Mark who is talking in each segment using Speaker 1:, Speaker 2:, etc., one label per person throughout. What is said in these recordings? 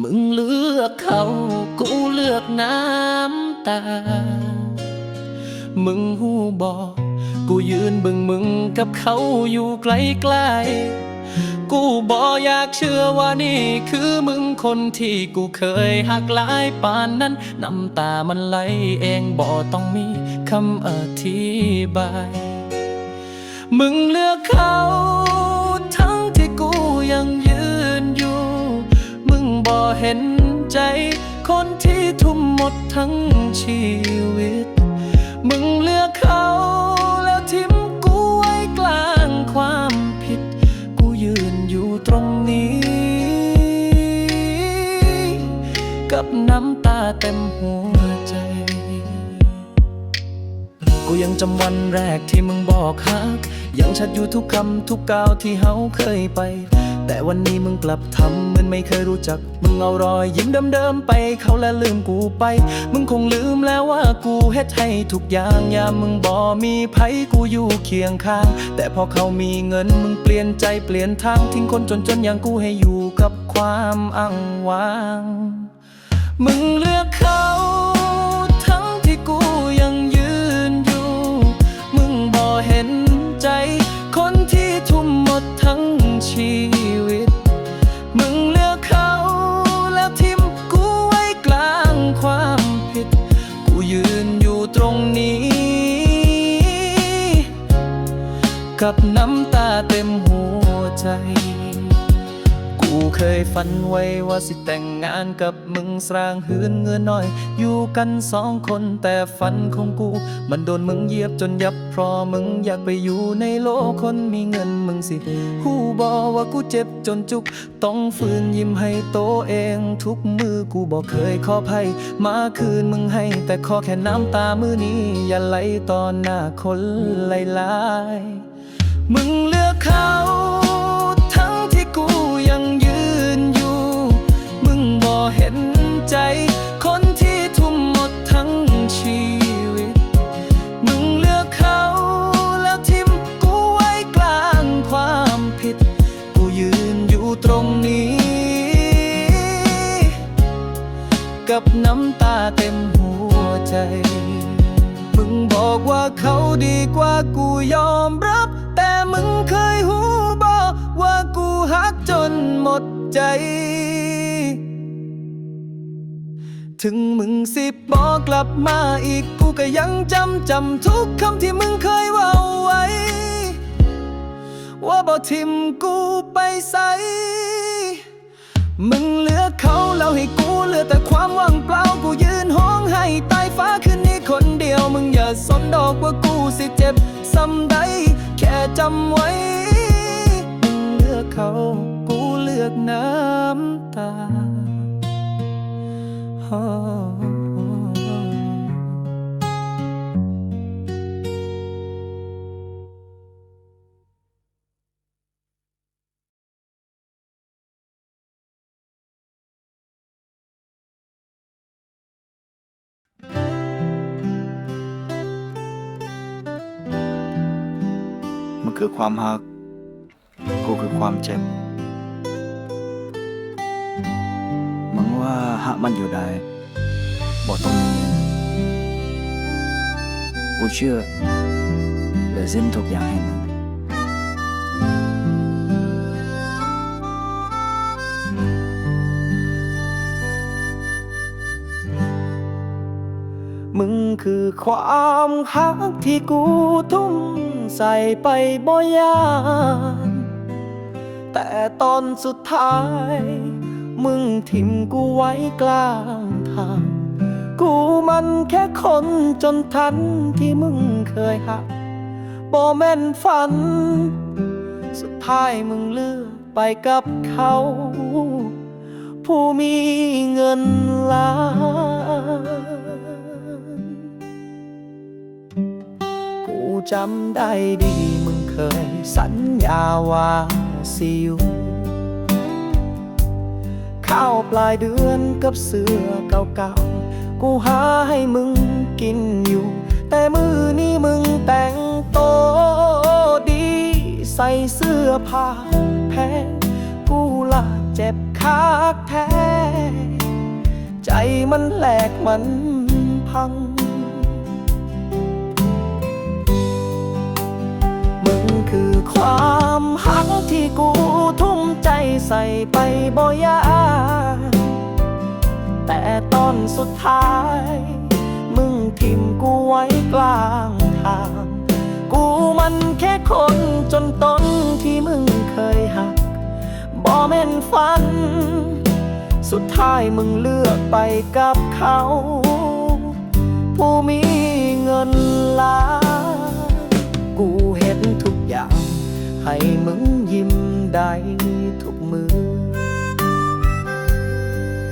Speaker 1: มึงเลือกเขา กูเลือกน้ำตา มึงหูบอก กูยืนเบึงมึงกับเขาอยู่ไกลๆกูบออยากเชื่อว่านี่คือมึงคนที่กูเคยหักหลายปานนั้น น้ำตามันไหลเองบอต้องมีคำอธิบาย มึงเลือกเขา ทั้งที่กูยังยืนอยู่มึง บ่เห็นใจ คนที่ทุ่มหมดทั้งชีวิต มึงเลือกเขาแล้วทิ้มกูไว้กลางความผิด กูยืนอยู่ตรงนี้ กับน้ำตาเต็มหัวใจ กูยังจำวันแรกที่มึงบอกฮักยังชัดอยู่ทุกคำทุกก้าวที่เฮาเคยไป แต่วันนี้มึงกลับทำเหมือนไม่เคยรู้จัก มึงเอารอยยิ้มเดิมๆไปเขาและลืมกูไป มึงคงลืมแล้วว่ากูเฮ็ดให้ทุกอย่างยามมึงบ่มีไผกูอยู่เคียงข้าง แต่พอเขามีเงินมึงเปลี่ยนใจเปลี่ยนทางทิ้งคนจนๆอย่างกูให้อยู่กับความอ้างว้าง มึงเลือกเขา กับน้ำตาเต็มหัวใจ กูเคยฝันไว้ว่าสิแต่งงานกับมึงสร้างหืนเงินน้อย อยู่กันสองคนแต่ฝันของกู มันโดนมึงเหยียบจนยับเพราะมึงอยากไปอยู่ในโลกคนมีเงินมึงสิหูบอว่ากูเจ็บจนจุก ต้องฝืนยิ้มให้โตเองทุกมือกูบอกเคยขอภัยมาคืนมึงให้ แต่ขอแค่น้ำตามือนี้ อย่าไหลตอนหน้าคนหลายๆ มึงเลือกเขา ทั้งที่กูยังยืนอยู่ มึงบ่เห็นใจ คนที่ทุ่มหมดทั้งชีวิต มึงเลือกเขา แล้วทิมกูไว้กลางความผิด กูยืนอยู่ตรงนี้ กับน้ำตาเต็มหัวใจ มึงบอกว่าเขาดีกว่ากูยอมรับ หมดใจ ถึงมึงสิบอกกลับมาอีก กูก็ยังจำจำทุกคำที่มึงเคยว่าไว้ ว่าบ่ทิมกูไปใสมึงเลือกเขาแล้วให้กูเหลือแต่ความว่างเปล่ากูยืนห้องให้ใต้ฟ้าคืนนี้คนเดียว มึงอย่าสนดอกว่ากูสิเจ็บซ้ำใดแค่จำไว้ มึงเลือกเขาือกน้ำตา
Speaker 2: มันคือความหัก กูคือความเจ็บ ว่าหักมันอยู่ได้บอกตรงนี้กูเชื่อเลือสิ้นทุกอย่างให้มึง
Speaker 1: มึงคือความหักที่กูทุ่มใส่ไปบ่ยานแต่ตอนสุดท้าย มึงทิมกูไว้กลางทาง กูมันแค่คนจนทันที่มึงเคยหักบ่แม่นฝัน สุดท้ายมึงเลือกไปกับเขา ผู้มีเงินล้านกูจำได้ดีมึงเคยสัญญาว่าสิอยู่ ข้าวปลายเดือนกับเสื้อเก่าๆ กูหาให้มึงกินอยู่ แต่มือนี้มึงแต่งโตดี ใส่เสื้อผ้าแพงกูละเจ็บคากแท้ ใจมันแหลกมันพัง ความหักที่กูทุ่มใจใส่ไปบ่ยาแต่ตอนสุดท้าย มึงทิมกูไว้กลางทาง กูมันแค่คนจนต้นที่มึงเคยหักบ่แม่นฝัน สุดท้ายมึงเลือกไปกับเขา ผู้มีเงินล้านกู ให้มึงยิ้มได้ทุกมือ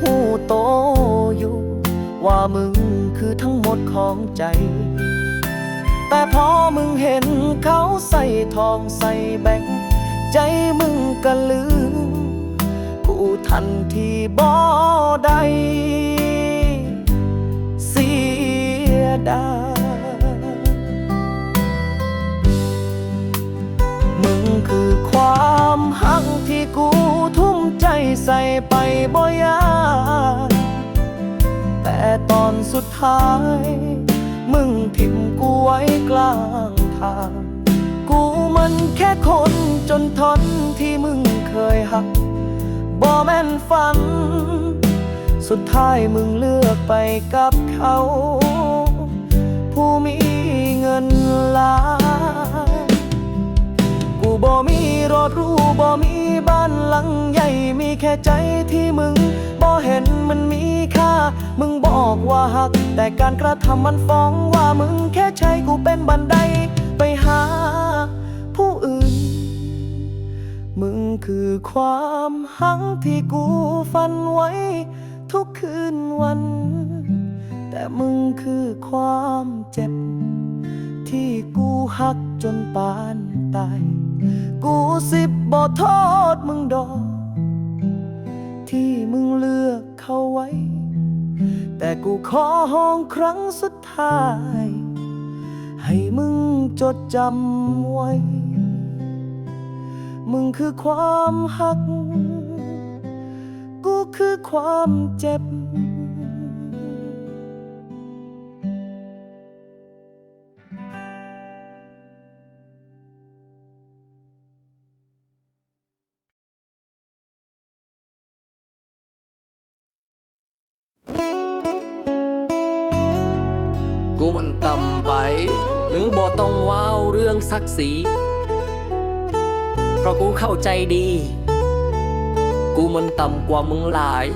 Speaker 1: หูโตอยู่ ว่ามึงคือทั้งหมดของใจ แต่พอมึงเห็นเขาใส่ทองใส่แบงค์ใจมึงก็ลืมกูทันทีบ่ได้เสียดาย ความหักที่กูทุ่มใจใส่ไปบ่ยากแต่ตอนสุดท้าย มึงทิมกูไว้กลางทาง กูมันแค่คนจนทนที่มึงเคยหักบ่แม่นฝัน สุดท้ายมึงเลือกไปกับเขา ผู้มีเงินล้าน บ่มีรถรูบ่มีบ้านหลังใหญ่มีแค่ใจที่มึงบ่เห็นมันมีค่า มึงบอกว่าหัก แต่การกระทำมันฟ้องว่ามึงแค่ใช้กูเป็นบันไดไปหา ผู้อื่น มึงคือความหักที่กูฝันไว้ ทุกคืนวัน แต่มึงคือความเจ็บ ที่กูหักจนปานตาย กูสิบบ่โทษมึงดอก ที่มึงเลือกเขาไว้ แต่กูขอห้องครั้งสุดท้าย ให้มึงจดจำไว้ มึงคือความหัก กูคือความเจ็บ
Speaker 3: ศักดิ์ศรีเพราะกูเข้าใจดี กูมันต่ำกว่ามึงหลาย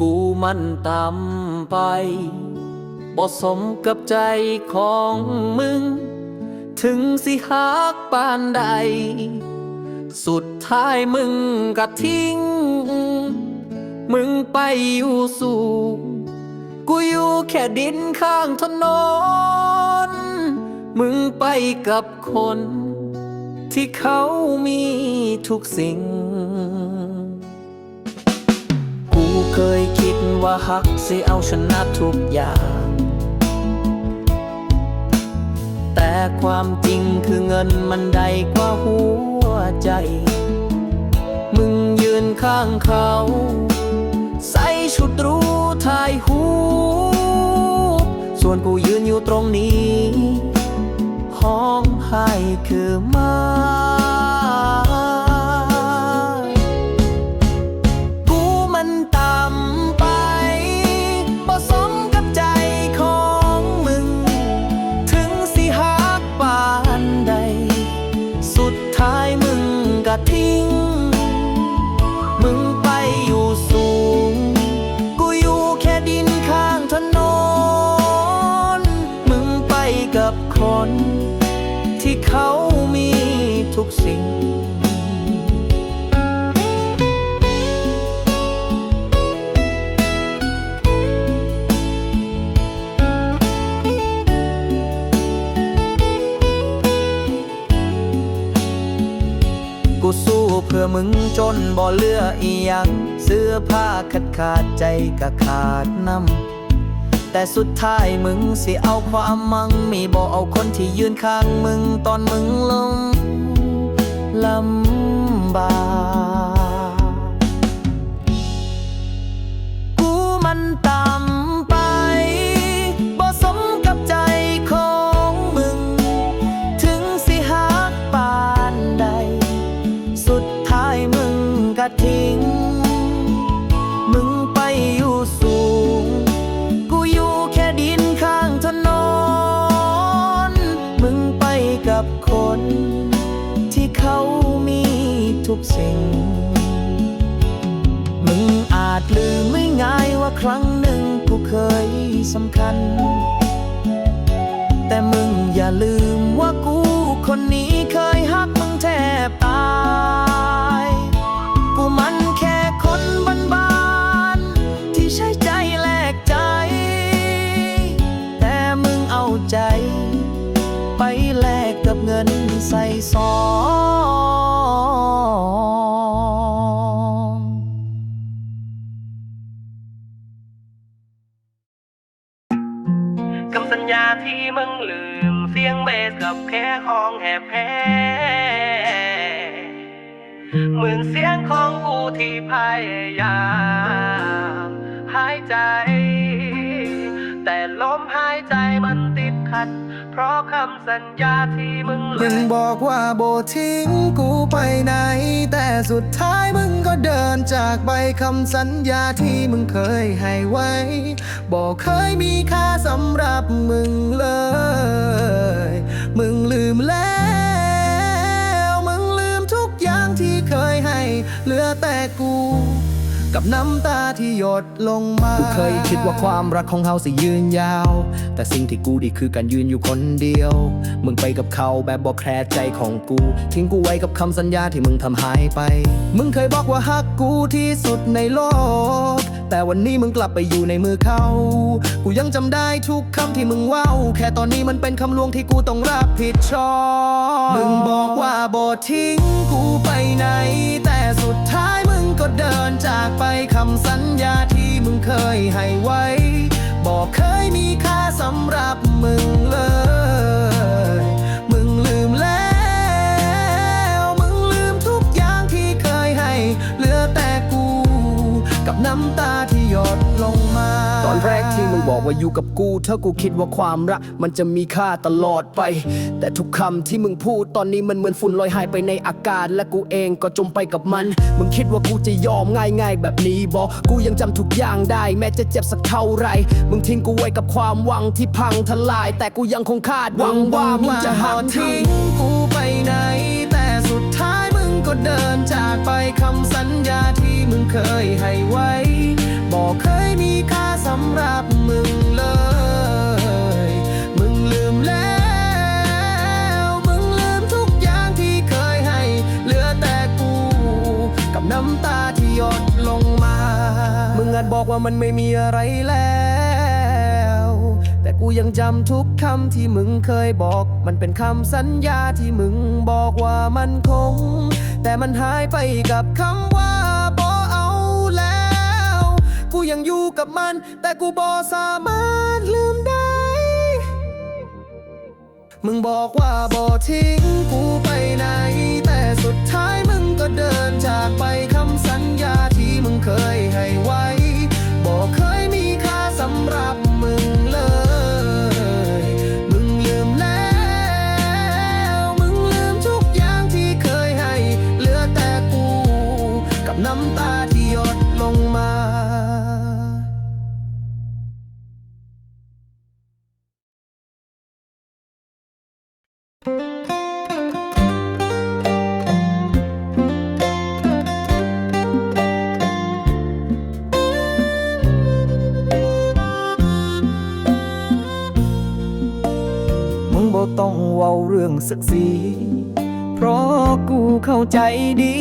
Speaker 3: กูมันต่ำไป บ่สมกับใจของมึง ถึงสิหักปานใด สุดท้ายมึงก็ทิ้ง มึงไปอยู่สู่กูอยู่แค่ดินข้างถนน มึงไปกับคน ที่เขามีทุกสิ่ง กูเคยคิดว่าฮักสิเอาชนะทุกอย่าง ความจริงคือเงินมันใดกว่าหัวใจ มึงยืนข้างเขา ใส่ชุดรู้ถ่ายหูส่วนกูยืนอยู่ตรงนี้ห้องไห้คือมา ขาดใจก็ขาดน้ำแต่สุดท้ายมึงสิเอาความมั่งมีบ่เอาคนที่ยืนข้างมึงตอนมึงลงลำบาก ทุกสิ่ง มึงอาจลืมไม่ง่ายว่าครั้งหนึ่งกูเคยสำคัญ แต่มึงอย่าลืมว่ากูคนนี้เคยฮักมึงแทบตาย กูมันแค่คนบ้านๆที่ใช้ใจแลกใจ แต่มึงเอาใจ ไปแลกกับเงินใส่ซอง
Speaker 1: ของกูที่พยายามหายใจ แต่ลมหายใจมันติดขัด เพราะคำสัญญาที่มึง
Speaker 3: มึงบอกว่าโบทิ้งกูไปไหน แต่สุดท้ายมึงก็เดินจากไปคำสัญญาที่มึงเคยให้ไว้ บอกเคยมีค่าสำหรับมึงเลย มึงลืมแล้ว เหลือแต่กูกับน้ำตาที่หยดลงมา
Speaker 2: กูเคยคิดว่าความรักของเฮาสิยืนยาว แต่สิ่งที่กูดีคือการยืนอยู่คนเดียว มึงไปกับเขาแบบบอกแคร์ใจของกู ทิ้งกูไว้กับคำสัญญาที่มึงทำหายไป
Speaker 3: มึงเคยบอกว่าฮักกูที่สุดในโลก แต่วันนี้มึงกลับไปอยู่ในมือเขา กูยังจำได้ทุกคำที่มึงว้าแค่ตอนนี้มันเป็นคำลวงที่กูต้องรับผิดชอบ มึงบอกว่าบอทิ้งกูไปไหน แต่สุดท้ายมึงก็เดินจากไปคำสัญญาที่มึงเคยให้ไว้ บอกเคยมีค่าสำหรับมึงเลยมึงลืมแล้ว มึงลืมทุกอย่างที่เคยให้ เหลือแต่กูกับน้ำตา ดลงมา
Speaker 2: ตอนแรกที่มึงบอกว่าอยู่กับกู เธอกูคิดว่าความรัก มันจะมีค่าตลอดไป แต่ทุกคำที่มึงพูดตอนนี้มันเหมือนฝุ่นลอยหายไปในอากาศ และกูเองก็จมไปกับมัน มึงคิดว่ากูจะยอมง่ายๆ แบบนี้บอกกูยังจำทุกอย่างได้ แม้จะเจ็บสักเท่าไหรมึงทิ้งกูไว้กับความหวังที่พังทลาย แต่กูยังคงคาดหวังว่ามึงจะหัก
Speaker 3: ทิ้งกูไปไหน แต่สุดท้ายมึงก็เดินจากไปคำสัญญาที่มึงเคยให้ไว้ บอกเคยมีค่าสำหรับมึงเลย มึงลืมแล้ว มึงลืมทุกอย่างที่เคยให้ เหลือแต่กู กับน้ำตาที่หยดลงมา มึงอาจบอกว่ามันไม่มีอะไรแล้ว แต่กูยังจำทุกคำที่มึงเคยบอก มันเป็นคำสัญญาที่มึงบอกว่ามันคง แต่มันหายไปกับคำว่า กูยังอยู่กับมัน แต่กูบอสามารถลืมได้ มึงบอกว่าบอทิ้งกูไปไหน แต่สุดท้ายมึงก็เดินจากไปคำสัญญาที่มึงเคยให้ไว้ ว้าเรื่องศักดิ์ศรีเพราะกูเข้าใจดี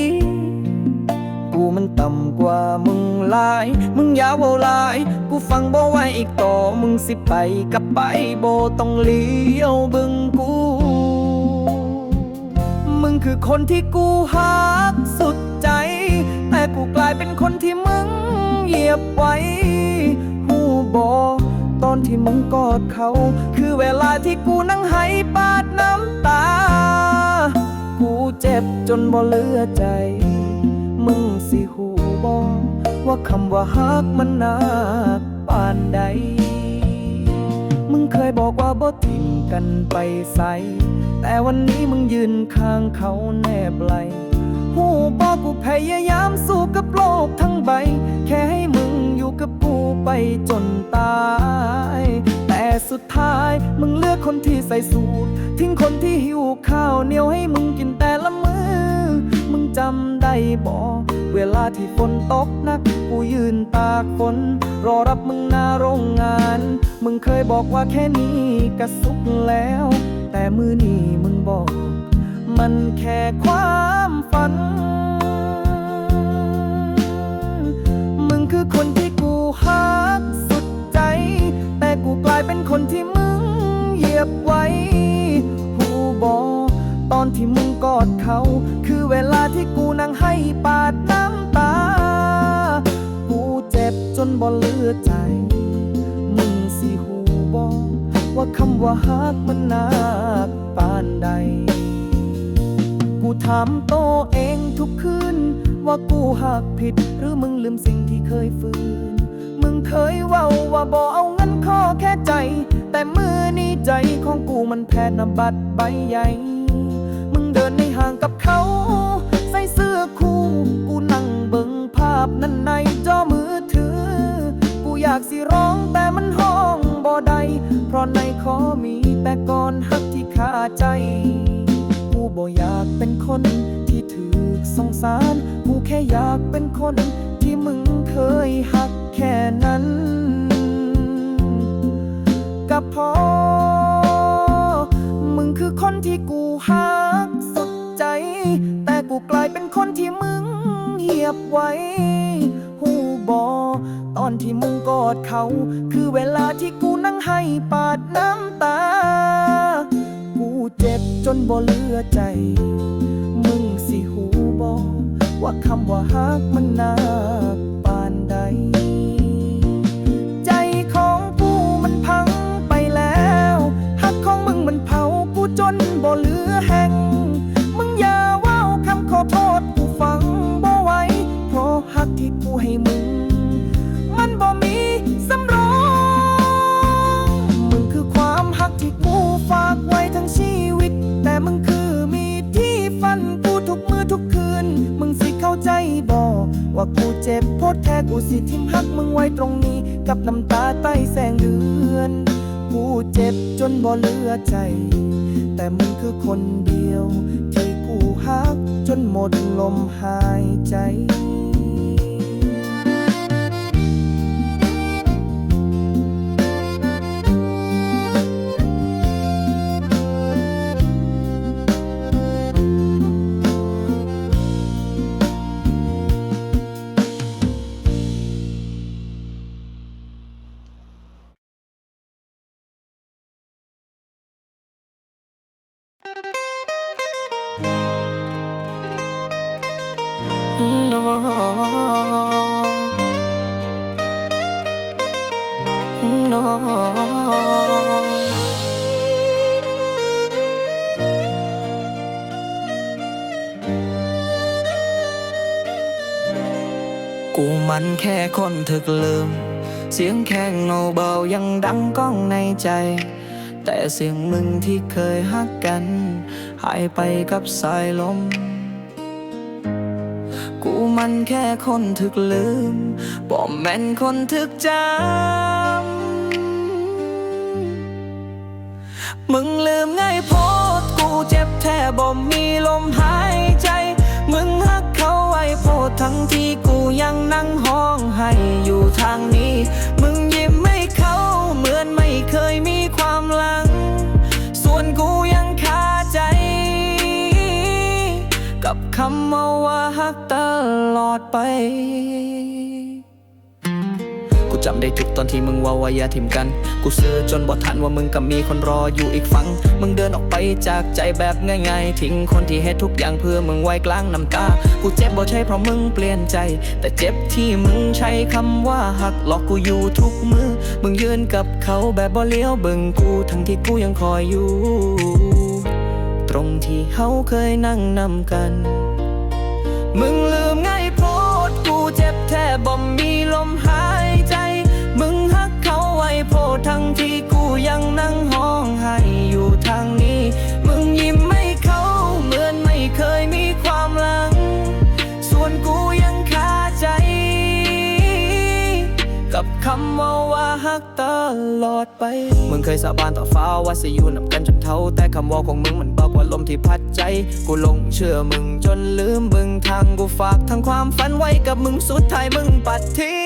Speaker 3: กูมันต่ำกว่ามึงหลาย มึงอย่าเว้าหลาย กูฟังบ่ไหวอีกต่อมึงสิไปกับไปบ่ต้องเลี้ยวบึงกู มึงคือคนที่กูฮักสุดใจ แต่กูกลา
Speaker 1: ยเป็นคนที่มึงเหยียบไว้หูบอ ตอนที่มึงกอดเขา คือเวลาที่กูนั่งให้ปาดน้ำตา กูเจ็บจนบ่เหลือใจ มึงสิหูบอว่าคำว่าฮักมันหนักปานใด มึงเคยบอกว่าบ่ทิ้งกันไปใส แต่วันนี้มึงยืนข้างเขาแนบไหลหูบอกกูพยายามสู้กับโลกทั้งใบ แค่ให้มึงอยู่กับกู ไปจนตาย แต่สุดท้ายมึงเลือกคนที่ใส่สูททิ้งคนที่หิวข้าวเหนียวให้มึงกินแต่ละมือมึงจำได้บ่เวลาที่ฝนตกนัก กูยืนตากฝน รอรับมึงหน้าโรงงาน มึงเคยบอกว่าแค่นี้ก็สุขแล้ว แต่มือนี้มึงบอก มันแค่ความฝัน มึงคือคนที่ กูฮักสุดใจ แต่กูกลายเป็นคนที่มึงเหยียบไว้ หูบอตอนที่มึงกอดเขา คือเวลาที่กูนั่งให้ปาดน้ำตา กูเจ็บจนบ่เลือใจ มึงสิหูบอว่าคำว่าฮักมันหนักปานใด กูถามโตเองทุกคืนว่ากูหักผิดหรือมึงลืมสิ่งที่เคยฝืน เคยเว้าว่าบ่เอาเงินขอแค่ใจ แต่มือนี้ใจของกูมันแพ้นบัตรใบใหญ่ มึงเดินในห่างกับเขา ใส่เสื้อคู่กูนั่งเบิ่งภาพนั้นในจอมือถือ กูอยากสิร้องแต่มันห้องบ่ได้เพราะในคอมีแต่ก่อนหักที่คาใจ กูบ่อยากเป็นคนที่ กสงสาร กูแค่อยากเป็นคน ที่มึงเคยหักแค่นั้น กับพอ มึงคือคนที่กูหักสุดใจ แต่กูกลายเป็นคนที่มึงเหยียบไว้ หูบอ ตอนที่มึงกอดเขา คือเวลาที่กูนั่งให้ปาดน้ำตา กูเจ็บจนบ่เหลือใจ บอว่าคำว่าฮักมันนา กับน้ำตาใต้แสงเดือน กูเจ็บจนบ่เหลือใจ แต่มึงคือคนเดียว ที่กูฮักจนหมดลมหายใจ มันแค่คนถึกลืม เสียงแค่เงาเบายังดังก้องในใจ แต่เสียงมึงที่เคยฮักกัน หายไปกับสายลม กูมันแค่คนถึกลืมบ่แม่นคนถึกจำมึงลืมไงโพดกูเจ็บแท้บ่มีลมหาย องให้อยู่ทางนี้ มึงยิ้มให้เขาเหมือนไม่เคยมีความหลัง ส่วนกูยังคาใจ กับคำว่าฮักตลอดไป จำได้ทุกตอนที่มึงว่าว่าอย่าทิมกัน กูซื้อจนบ่ทันว่ามึงกับมีคนรออยู่อีกฝั่งมึงเดินออกไปจากใจแบบง่ายๆ ทิ้งคนที่เฮ็ดทุกอย่างเพื่อมึงไว้กลางน้ำตา กูเจ็บบ่ใช่เพราะมึงเปลี่ยนใจ แต่เจ็บที่มึงใช้คำว่าหักหลอกกูอยู่ทุกมือ มึงยืนกับเขาแบบบ่เลี้ยวเบิ่งกูทั้งที่กูยังคอยอยู่ ตรงที่เขาเคยนั่งนำกัน มึงลืมไง ลอดไป มึงเคยสาบานต่อฟ้าว่าจะอยู่นำกันจนเท่า แต่คำว่าของมึงมันบอกว่าลมที่พัดใจ กูหลงเชื่อมึงจนลืมมึงทางกูฝากทั้งความฝันไว้กับมึงสุดท้ายมึงปัดทิ้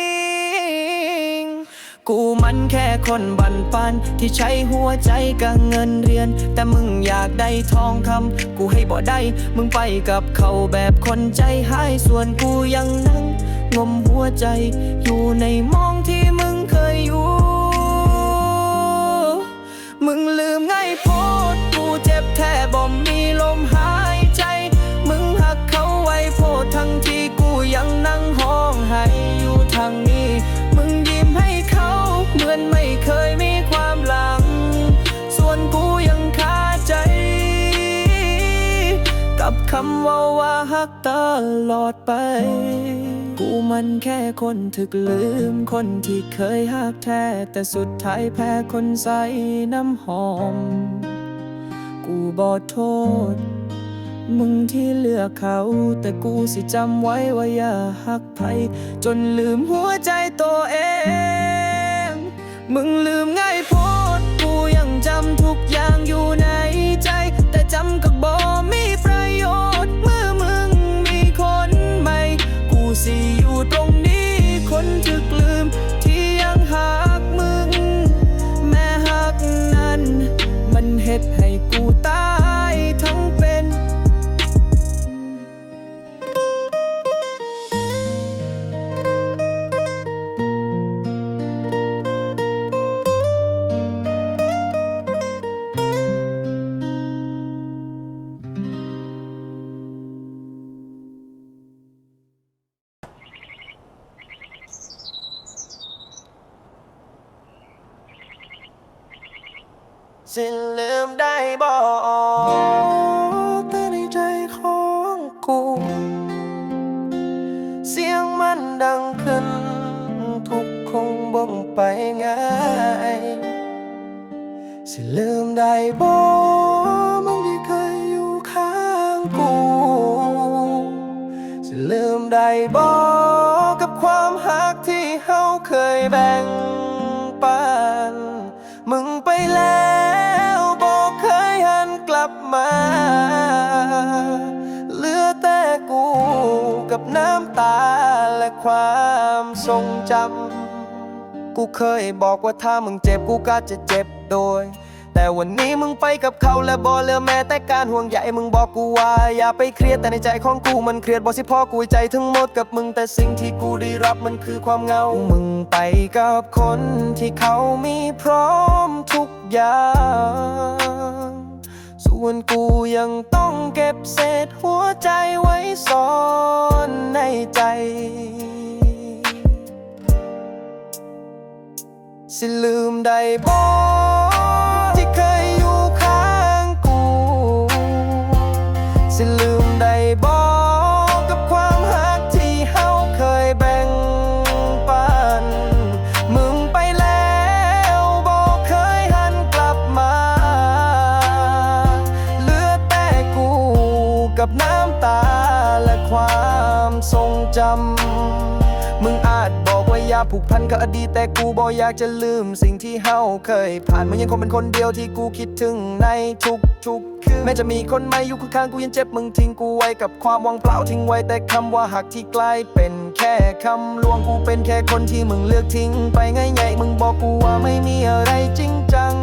Speaker 1: ง กูมันแค่คนบันปันที่ใช้หัวใจกับเงินเรียน แต่มึงอยากได้ทองคำกูให้บ่ได้ มึงไปกับเขาแบบคนใจหายส่วนกูยังนั่งงมหัวใจ อยู่ในมองที่ มึงลืมง่ายโพดกูเจ็บแทบบ่มีลมหายใจ มึงหักเขาไว้โพดทั้งที่กูยังนั่งห้องไห้อยู่ทางนี้ มึงยิ้มให้เขาเหมือนไม่เคยมีความหลัง ส่วนกูยังคาใจ กับคำว่าว่าฮักตลอดไป กูมันแค่คนถึกลืม คนที่เคยฮักแท้ แต่สุดท้ายแพ้คนใส่น้ำหอม กูบอโทษ มึงที่เลือกเขา แต่กูสิจำไว้ว่าอย่าหักใครจนลืมหัวใจตัวเอง มึงลืมง่ายโพด กูยังจำทุกอย่างอยู่ใน แบ่งปัน มึงไปแล้วบอกเคยหันกลับมา เหลือแต่กูกับน้ำตาและความทรงจำ กูเคยบอกว่าถ้ามึงเจ็บกูก็จะเจ็บโดย แต่วันนี้มึงไปกับเขาและบอเลือแม้แต่การห่วงใยมึงบอกกูว่า อย่าไปเครียดแต่ในใจของกูมันเครียดบอกสิพ่อกูใจทั้งหมดกับมึงแต่สิ่งที่กูได้รับมันคือความเหงา มึงไปกับคนที่เขามีพร้อมทุกอย่าง ส่วนกูยังต้องเก็บเศษหัวใจไว้ซ่อนในใจสิลืมได้บ่ สิลืมได้บอกกับความหักที่เฮาเคยแบ่งปัน มึงไปแล้วบอกเคยหันกลับมา เหลือแต่กูกับน้ำตาและความทรงจำ บอกว่าผูกพันกับอดีตแต่กูบออยากจะลืมสิ่งที่เฮาเคย ผ่านมึงยังคงเป็นคนเดียวที่กูคิดถึงในทุกทุกๆคืนแม้จะมีคนใหม่อยู่ข้างๆกูยังเจ็บมึงทิ้งกูไว้กับความว่างเปล่าทิ้งไว้แต่คำว่าหักที่กลายเป็นแค่คำลวงกูเป็นแค่คนที่มึงเลือกทิ้ง ไปง่ายๆมึงบอกกูว่าไม่มีอะไรจริงจัง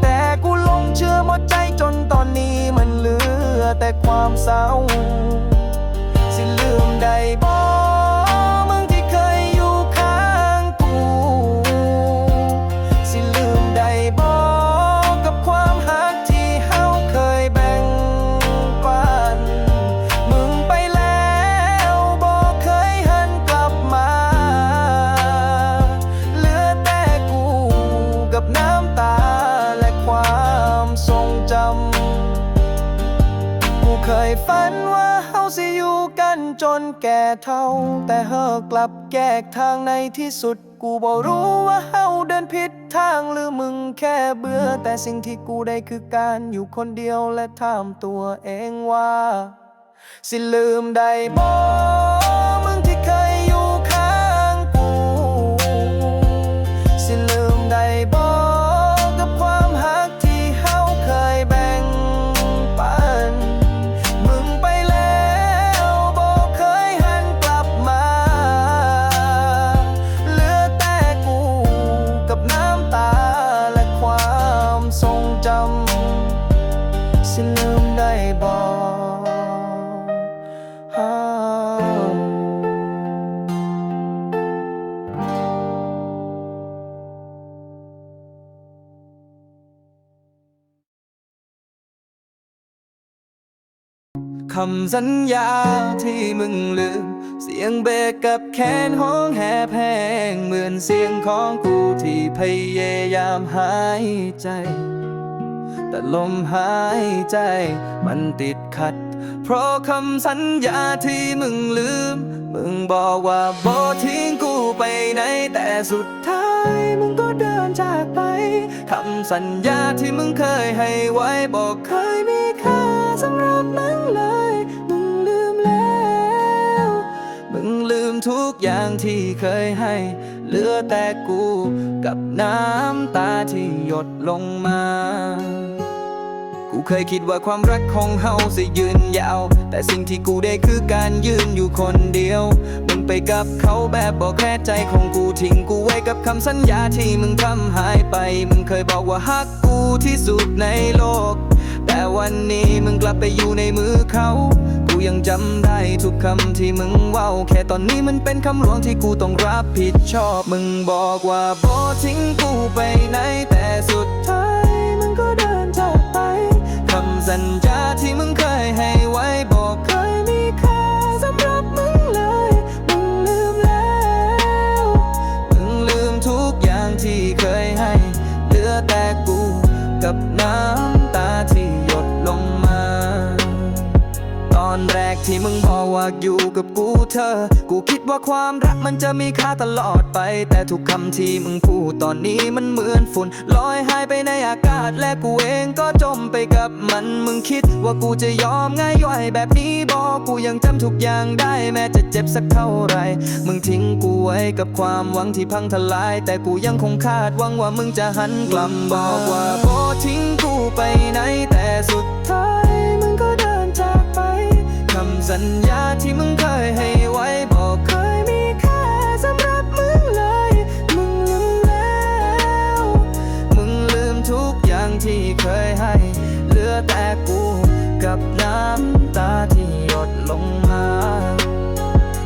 Speaker 1: แต่กูลงเชื่อหมดใจจนตอนนี้มันเหลือแต่ความเศร้า สิลืมได้บ่ นแก่เท่า แต่เฮากลับแยกทางในที่สุด กูบ่รู้ว่าเฮาเดินผิดทางหรือมึงแค่เบื่อ แต่สิ่งที่กูได้คือการอยู่คนเดียวและถามตัวเองว่า สิลืมได้บ่ คำสัญญาที่มึงลืม เสียงเบสกับแคนห้องแหบแห้งเหมือนเสียงของกูที่พยายามหายใจ แต่ลมหายใจมันติดขัด เพราะคำสัญญาที่มึงลืม มึงบอกว่าบ่ทิ้งกูไปไหน แต่สุดท้ายมึงก็เดินจากไปคำสัญญาที่มึงเคยให้ไว้บอกเคยมีค่าสำหรับมึงเลย อย่างที่เคยให้ เหลือแต่กูกับน้ำตาที่หยดลงมา กูเคยคิดว่าความรักของเฮาจะยืนยาว แต่สิ่งที่กูได้คือการยืนอยู่คนเดียว มึงไปกับเขาแบบบอกแค่ใจของกูทิ้งกูไว้กับคำสัญญาที่มึงทำหายไป มึงเคยบอกว่าฮักกูที่สุดในโลก แต่วันนี้มึงกลับไปอยู่ในมือเขา ยังจำได้ทุกคำที่มึงเว้า แค่ตอนนี้มันเป็นคำหลวงที่กูต้องรับผิดชอบ มึงบอกว่าบ่ทิ้งกูไปไหน แต่สุดท้ายมึงก็เดินจากไปคำสัญญาที่มึงเคยให้ไว้บอกเคยมีค่าสำหรับมึงเลย มึงลืมแล้ว มึงลืมทุกอย่างที่เคยให้ เหลือแต่กูกับน้ำ อนแรกที่มึงบอกว่าอยู่กับกูเธอ กูคิดว่าความรักมันจะมีค่าตลอดไป แต่ทุกคำที่มึงพูดตอนนี้มันเหมือนฝุ่นลอยหายไปในอากาศและกูเองก็จมไปกับมันมึงคิดว่ากูจะยอมง่ายย่อยแบบนี้บอกกูยังจำทุกอย่างได้แม้จะเจ็บสักเท่าไหรมึงทิ้งกูไว้กับความหวังที่พังทลาย แต่กูยังคงคาดหวังว่ามึงจะหันกลับบอกว่าโบทิ้งกูไปไหนแต่สุดท้าย สัญญาที่มึงเคยให้ไว้บอกเคยมีค่าสำหรับมึงเลย มึงลืมแล้ว มึงลืมทุกอย่างที่เคยให้ เหลือแต่กูกับน้ำตาที่หยดลงมา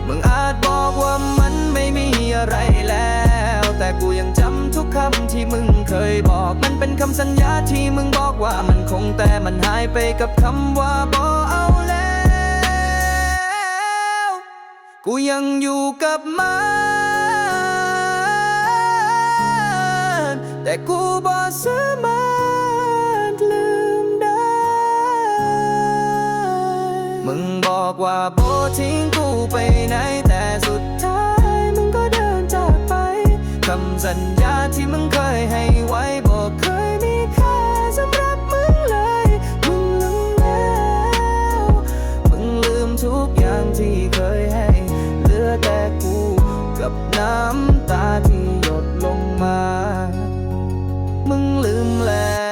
Speaker 1: มึงอาจบอกว่ามันไม่มีอะไรแล้ว แต่กูยังจำทุกคำที่มึงเคยบอก มันเป็นคำสัญญาที่มึงบอกว่ามันคงแต่มันหายไปกับคำว่าบอเอา กูยังอยู่กับมันแต่กูบ่สามารถลืมได้ มึงบอกว่าโบทิ้งกูไปไหนแต่สุดท้ายมึงก็เดินจากไปคำสัญญาที่มึงเคยให้ไว้ มา มึงลืมแล้ว